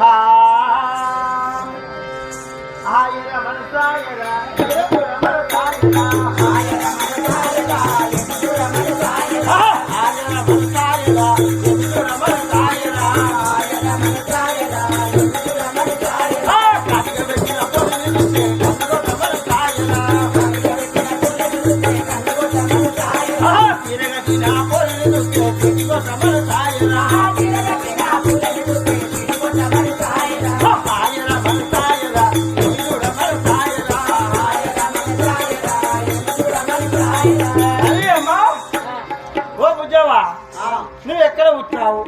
high. పుట్టినావు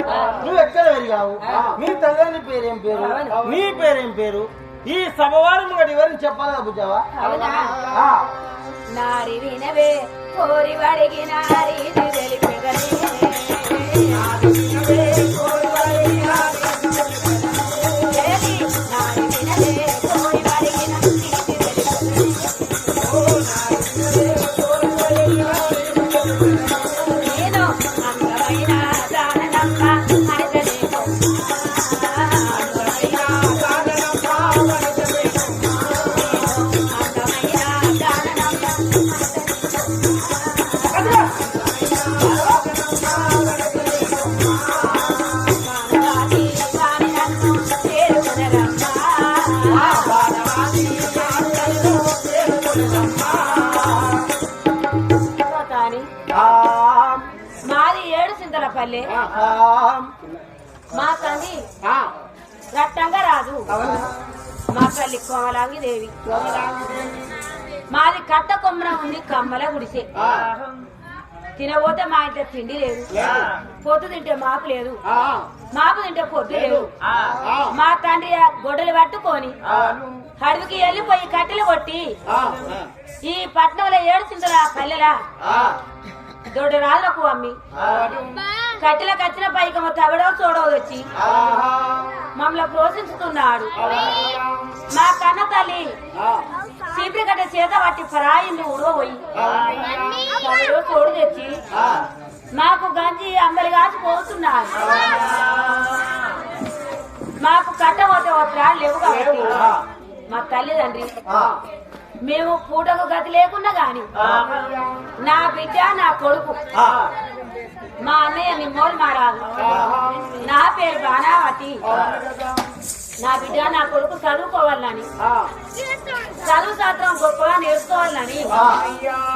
నువ్వు ఎక్కడ పెరిగావు? మీ తల్లి పేరేం పేరు? నీ పేరేం పేరు? ఈ సభవారం ఒకటి వివరించి చెప్పాలా ఆ, నారి వినవే కోరి వడిగి నారి మాది ఏడు సింతలపల్లె మా తల్లి రట్టంగా రాదు? మా తల్లి కోమలాంగి దేవి. మాది కట్ట కొమ్మర ఉంది కమ్మల గుడిసె. తినబోతే మా ఇంట్లో తిండి లేదు. పొద్దు తింటే మాకు లేదు. మాకు తింటే పొద్దు లేదు. మా తండ్రి గొడ్డలు పట్టుకొని అడవికి వెళ్ళిపోయి కట్టెలు కొట్టి ఈ పట్నంలో ఏడు సింతల పల్లెలా? దొడ్డు రాళ్ళకు అమ్మి. ఆ, కట్టెలకు వచ్చిన పైకమ్మ తవడో చూడో వచ్చి మమ్మల్ని పోషించుతున్నాడు. మా కన్న తల్లి చీపిరి కట్ట చేత పరాయింది ఊడోపోయి ఆ, తవడో తోడు తెచ్చి మాకు గంజి అంబలి కాచి పోతున్నారు మాకు కట్టబోతే వస్త్రాలు లేవు కాబట్టి మా తల్లిదండ్రి మేము పూటకు గతి లేకుండా గాని నా బిడ్డ నా కొడుకు మా అన్నయ్య నిమ్మోడు మారాదు నా పేరు బాణావతి నా బిడ్డ నా కొడుకు చదువుకోవాలని చదువు శాస్త్రం గొప్పగా నేర్చుకోవాలని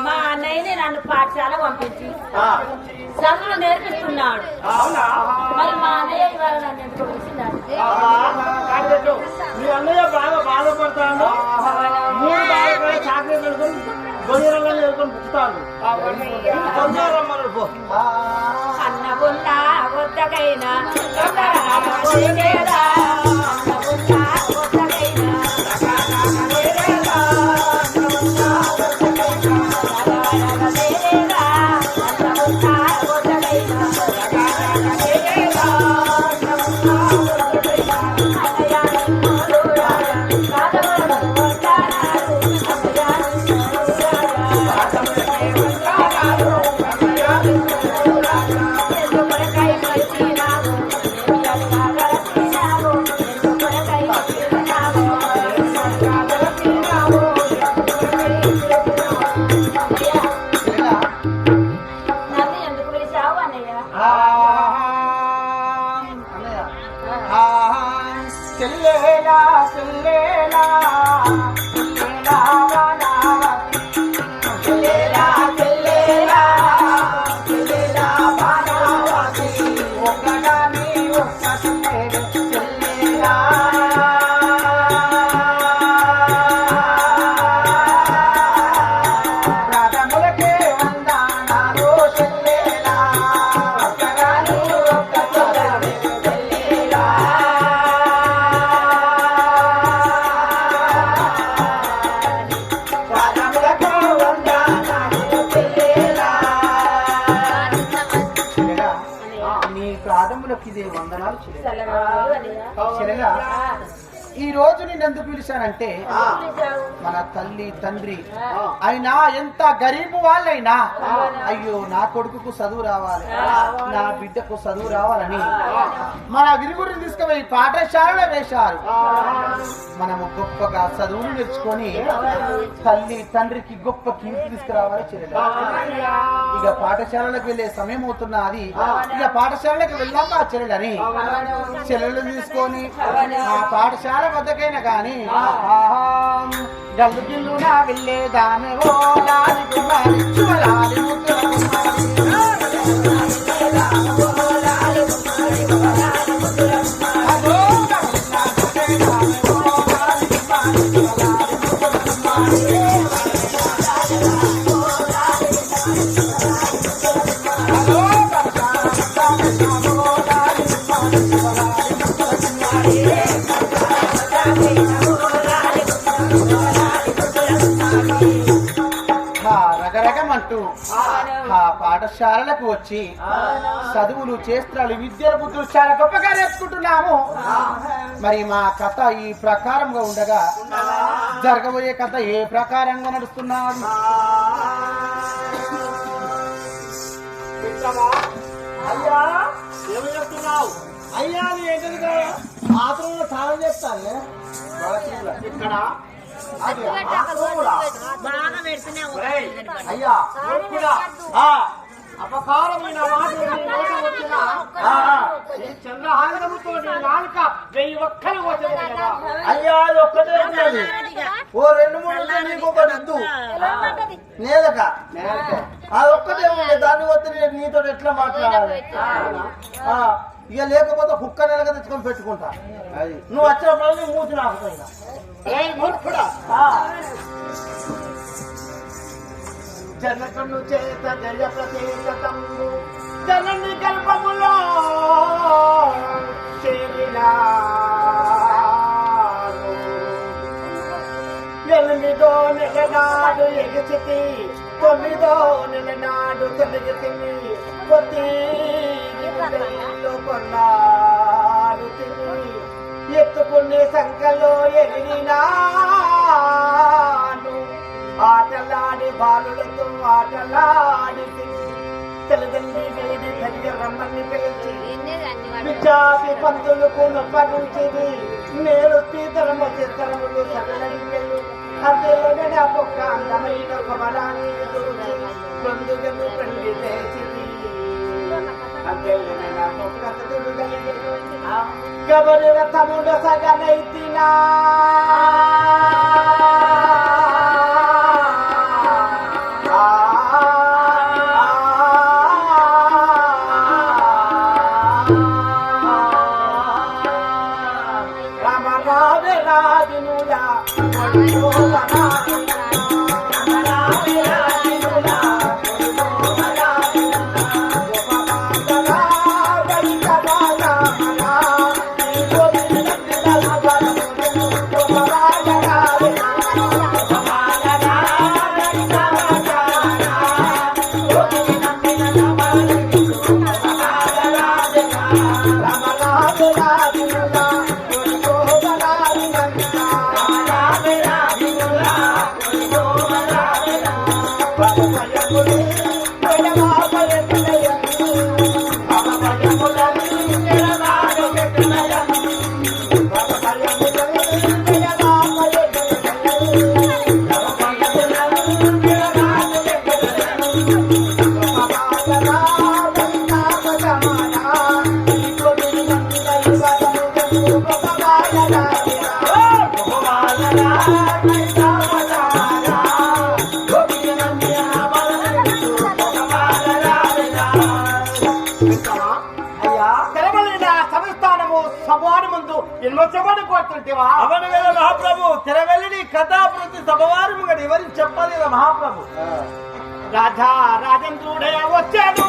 మా అన్నయ్యని నన్ను పాఠశాల పంపించి చదువులు నేర్పిస్తున్నాడు? మరి మా అన్నయ్య ఇవాళ నన్ను ఎందుకు మీ అన్నయ్య బాగా బాధపడతాడు. మూడు బాగా చాకరీ పెట్టుకుని గొయ్యరల్లో ఎదుర్కొని పుట్టుతాడు తొందరమ్మన్నాడు పో. తొందరగా అన్నగున్న వద్దకైనా. నన్ను నీ ప్రాధములకు ఇది వందనాలు చెల్లెలా. ఈ రోజు నేను ఎందుకు పిలిచానంటే మన తల్లి తండ్రి అయినా ఎంత గరీబు వాళ్ళైనా అయ్యో నా కొడుకుకు చదువు రావాలి నా బిడ్డకు చదువు రావాలని. మన విరుగురిని తీసుకుపోయి పాఠశాలలో వేశారు. మనము గొప్పగా చదువులు నేర్చుకొని తల్లి తండ్రికి గొప్ప కీర్తి తీసుకురావాలి చెల్లెలు. ఇక పాఠశాలలకు వెళ్ళే సమయం అవుతున్నది ఇక పాఠశాలకు వెళ్ళాక ఆ చెల్లెలని చెల్లెలు తీసుకొని ఆ పాఠశాల వద్దకైనా గాని గల్లు గిల్లున వెళ్ళేదామె ఓ లాలి కుమారి లాలి పాఠశాలలకు వచ్చి చదువులు చేస్తున్నాడు విద్యల బుద్ధులు చాలా గొప్పగా నేర్చుకుంటున్నాము మరి మా కథ ఈ ప్రకారంగా ఉండగా జరగబోయే కథ ఏ ప్రకారంగా అయ్యా ఏమి అయ్యా స్నానం చేస్తాను ఇక్కడ. బాగా అయ్యా అపకారమైన చంద్రహారముతో నాలుక వెయ్యి ఒక్కలు అయ్యా అది ఒక్కటే ఉన్నది. ఓ రెండు మూడు నీకు ఇద్దు నేలక. అది ఒక్కటే ఉంది దాన్ని వద్ద నేను నీతో ఎట్లా మాట్లాడాలి? ఆ, ఇక లేకపోతే కుక్క నెలక తెచ్చుకొని పెట్టుకుంటా. అది. నువ్వు వచ్చినప్పుడు నీ మూతి నాకుపోయినా ఏయ్ మూర్ఖుడా. జనకును చేత జయ ప్రతీకతము జనని గర్భములో చేరినాను ఎనిమిదో నెలనాడు ఎగిచితి తొమ్మిదో నెల నాడు తొలగితిని కొద్ది కొన్నాడు తిని ఎత్తుకునే సంఖలో ఎగిరినా ఆటలాడి బాలులతో ఆటలాడి తల్లిదండ్రి వేడి కలిగి రమ్మని పిలిచి. విద్యార్థి పంతులకు నొప్పగించింది నేను స్థితరమ చిత్తరములు సకలడికెళ్ళు అదేలగడ ఒక్క అందమైన కమలాన్ని పొందుగను పెళ్ళి చేసింది. గబరి రథముల సగనైతినా చెమట కొడుతుంటేవా అవను కదా మహాప్రభు తెరవెల్లిని కథాపృతి సభవారి ముంగట ఎవరికి చెప్పాలి కదా మహాప్రభు రాజా రాజేంద్రుడే వచ్చాడు.